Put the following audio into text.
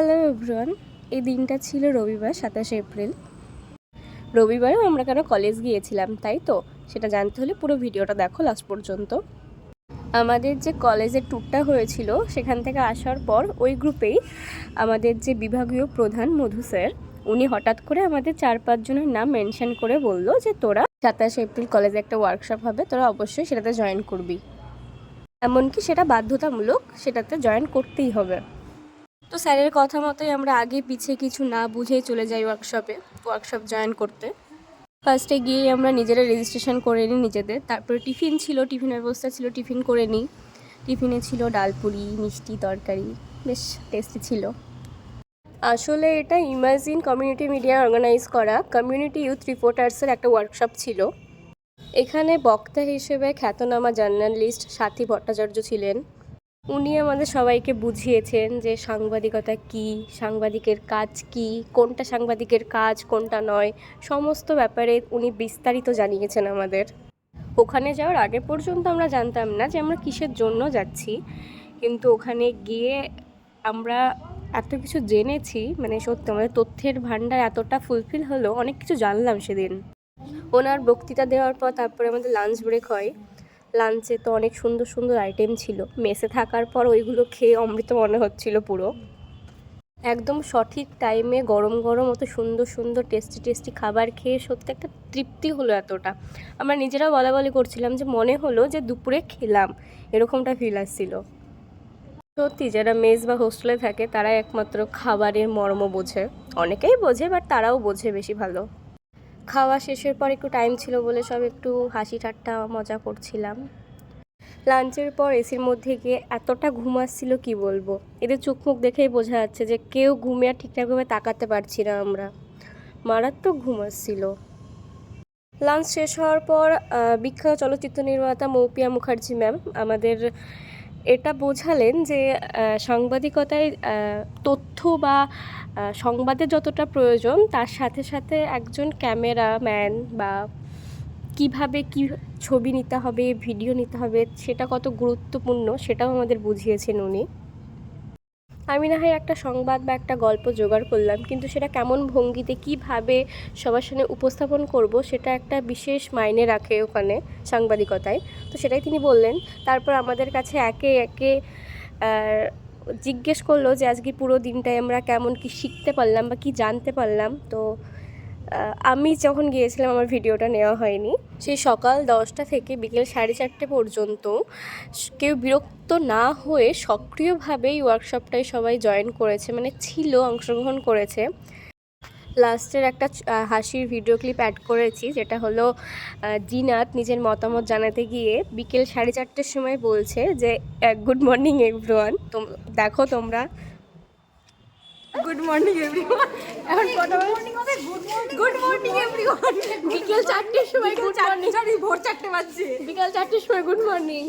Hello everyone এই দিনটা ছিল রবিবার, সাতাশে এপ্রিল। রবিবারেও আমরা কেন কলেজ গিয়েছিলাম, তাই তো? সেটা জানতে হলে পুরো ভিডিওটা দেখো লাস্ট পর্যন্ত। আমাদের যে কলেজের ট্যুরটা হয়েছিল, সেখান থেকে আসার পর ওই গ্রুপেই আমাদের যে বিভাগীয় প্রধান মধু স্যার, উনি হঠাৎ করে আমাদের চার পাঁচজনের নাম মেনশন করে বলল যে, তোরা সাতাশে এপ্রিল কলেজে একটা ওয়ার্কশপ হবে, তোরা অবশ্যই সেটাতে জয়েন করবি। এমনকি সেটা বাধ্যতামূলক, সেটাতে জয়েন করতেই হবে। স্যারের কথা মতোই আমরা আগে পিছিয়ে কিছু না বুঝেই চলে যাই ওয়ার্কশপে ওয়ার্কশপ জয়েন করতে। ফার্স্টে গিয়ে আমরা নিজেরা রেজিস্ট্রেশন করে নিই নিজেদের। তারপরে টিফিন ছিল, টিফিনের ব্যবস্থা ছিল, টিফিন করে নিই। টিফিনে ছিল ডাল পুরি, মিষ্টি তরকারি, বেশ টেস্টি ছিল। আসলে এটা ইমাজিন কমিউনিটি মিডিয়া অর্গানাইজ করা। কমিউনিটি ইউথ রিপোর্টার্সের একটা ওয়ার্কশপ ছিল। এখানে বক্তা হিসেবে খ্যাতনামা জার্নালিস্ট সাথী ভট্টাচার্য ছিলেন। উনি আমাদের সবাইকে বুঝিয়েছেন যে সাংবাদিকতা কি, সাংবাদিকের কাজ কি, কোনটা সাংবাদিকের কাজ, কোনটা নয়, সমস্ত ব্যাপারে উনি বিস্তারিত জানিয়েছেন আমাদের। ওখানে যাওয়ার আগে পর্যন্ত আমরা জানতাম না যে আমরা কিসের জন্য যাচ্ছি, কিন্তু ওখানে গিয়ে আমরা এত কিছু জেনেছি মানে সত্যি আমাদের তথ্যের ভাণ্ডার এতটা ফুলফিল হলো, অনেক কিছু জানলাম সেদিন। ওনার বক্তৃতা দেওয়ার পর তারপরে আমাদের লাঞ্চ ব্রেক হয়। লাঞ্চে তো অনেক সুন্দর সুন্দর আইটেম ছিল। মেসে থাকার পর ওইগুলো খেয়ে অমৃত মনে হচ্ছিল পুরো। একদম সঠিক টাইমে গরম গরম অত সুন্দর সুন্দর টেস্টি টেস্টি খাবার খেয়ে সত্যি একটা তৃপ্তি হলো এতটা। আমরা নিজেরাও বলা বলি করছিলাম যে মনে হলো যে দুপুরে খেলাম। এরকমটা ফিল আসছিল। সত্যি যারা মেস বা হোস্টেলে থাকে তারা একমাত্র খাবারের মর্ম বোঝে। অনেকেই বোঝে বাট তারাও বোঝে বেশি ভালো। খাওয়া শেষের পর একটু টাইম ছিল বলে সব একটু হাসি ঠাট্টা মজা করছিলাম। লাঞ্চের পর এসির মধ্যে গিয়ে এতটা ঘুম আসছিল কি বলব? এদের চোখ মুখ দেখেই বোঝা যাচ্ছে যে কেউ ঘুমে আর ঠিকঠাকভাবে তাকাতে পারছি না আমরা। মারাত্মক ঘুম আসছিল। লাঞ্চ শেষ হওয়ার পর বিখ্যাত চলচ্চিত্র নির্মাতা মৌপিয়া মুখার্জি ম্যাম আমাদের এটা বোঝালেন যে সাংবাদিকতায় তথ্য বা সংবাদে যতটা প্রয়োজন, তার সাথে সাথে একজন ক্যামেরাম্যান বা কীভাবে কি ছবি নিতে হবে, ভিডিও নিতে হবে, সেটা কত গুরুত্বপূর্ণ, সেটাও আমাদের বুঝিয়েছেন উনি। আমি না হয় একটা সংবাদ বা একটা গল্প জোগাড় করলাম, কিন্তু সেটা কেমন ভঙ্গিতে, কীভাবে সবার সামনে উপস্থাপন করব সেটা একটা বিশেষ মাইনে রাখে ওখানে সাংবাদিকতায়। তো সেটাই তিনি বললেন। তারপর আমাদের কাছে একে একে জিজ্ঞেস করল যে, আজকে পুরো দিনটায় আমরা কেমন কি শিখতে পারলাম বা কি জানতে পারলাম? তো আমি যখন গিয়েছিলাম, আমার ভিডিওটা নেওয়া হয়নি। সেই সকাল দশটা থেকে বিকেল সাড়ে চারটে পর্যন্ত কেউ বিরক্ত না হয়ে সক্রিয়ভাবে এই ওয়ার্কশপটায় সবাই জয়েন করেছে মানে ছিল, অংশগ্রহণ করেছে। লাস্টের একটা হাসির ভিডিও ক্লিপ অ্যাড করেছি, যেটা হলো জিনাত নিজের মতামত জানাতে গিয়ে বিকেল সাড়ে চারটের সময় বলছে যে গুড মর্নিং এভরিওয়ান দেখো তোমরা গুড মর্নিং এভরিওয়ান এখন কথা গুড মর্নিং এভরিওয়ান বিকেল চারটের সময় গুড মর্নিং ভোর চারটে বাজছে। বিকেল চারটের সময় গুড মর্নিং